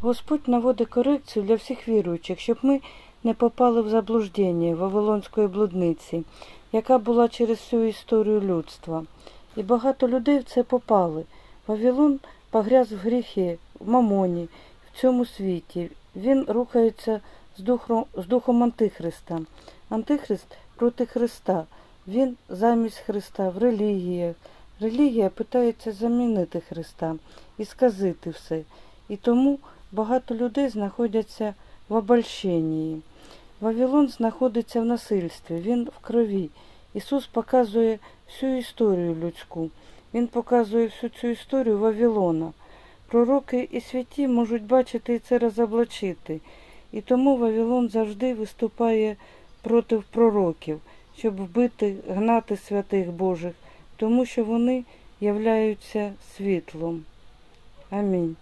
Господь наводить корекцію для всіх віруючих, щоб ми не попали в заблуждення Вавилонської блудниці, яка була через всю історію людства. І багато людей в це попали. Вавилон погряз в гріхи, в мамоні, в цьому світі. Він рухається з духом, з духом Антихриста. Антихрист проти Христа. Він замість Христа в релігіях. Релігія питається замінити Христа і сказити все. І тому багато людей знаходяться в обольщенні. Вавилон знаходиться в насильстві, він в крові. Ісус показує всю історію людську. Він показує всю цю історію Вавилона. Пророки і святі можуть бачити і це розоблачити. І тому Вавилон завжди виступає проти пророків, щоб вбити, гнати святих Божих, тому що вони являються світлом. Амінь.